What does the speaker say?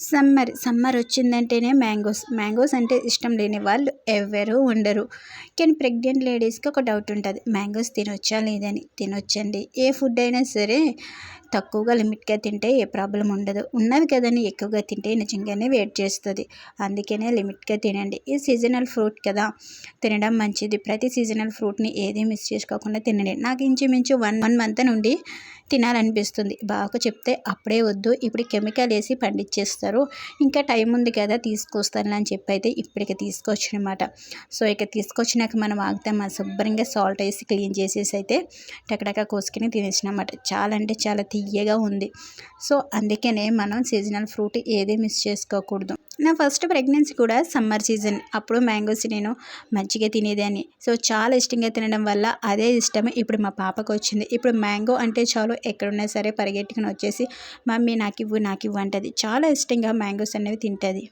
Summer summer వచ్చిందంటేనే mangoes. Mangoes అంటే ఇష్టం లేని వాళ్ళు ఎవరూ ఉండరు. కానీ ప్రెగ్నెంట్ లేడీస్కి ఒక డౌట్ ఉంటుంది. మ్యాంగోస్ తినొచ్చా లేదని? తినొచ్చండి. ఏ ఫుడ్ అయినా సరే తక్కువగా లిమిట్గా తింటే ఏ ప్రాబ్లం ఉండదు. ఉన్నది కదని ఎక్కువగా తింటే నిజంగానే వెయిట్ చేస్తుంది. అందుకనే లిమిట్గా తినండి. ఈ సీజనల్ ఫ్రూట్ కదా తినడం మంచిది. ప్రతి సీజనల్ ఫ్రూట్ని ఏది మిస్ చేసుకోకుండా తినండి. నాకు ఇంచుమించు వన్ వన్ మంత్ నుండి తినాలనిపిస్తుంది. బాగా చెప్తే అప్పుడే వద్దు. ఇప్పుడు కెమికల్ వేసి పండించేస్తారు ఇంకా టైం ఉంది కదా తీసుకొస్తాను అని చెప్పి అయితే ఇప్పటికి తీసుకొచ్చినమాట. సో ఇక తీసుకొచ్చినాక మనం ఆగుతాం. శుభ్రంగా సాల్ట్ వేసి క్లీన్ చేసేసి అయితే టకటక కోసుకుని తినేసినమాట. చాలా అంటే చాలా తీయగా ఉంది. సో అందుకనే మనం సీజనల్ ఫ్రూట్ ఏది మిస్ చేసుకోకూడదు. నా ఫస్ట్ ప్రెగ్నెన్సీ కూడా సమ్మర్ సీజన్ అప్పుడు మ్యాంగోస్ నేను మంచిగా తినేదాన్ని. సో చాలా ఇష్టంగా తినడం వల్ల అదే ఇష్టం ఇప్పుడు మా పాపకు వచ్చింది. ఇప్పుడు మ్యాంగో అంటే చాలు ఎక్కడున్నా సరే పరిగెట్టుకుని వచ్చేసి మమ్మీ నాకు ఇవ్వు నాకు ఇవ్వు అంటది. చాలా ఇష్టంగా మ్యాంగోస్ అనేవి తింటుంది.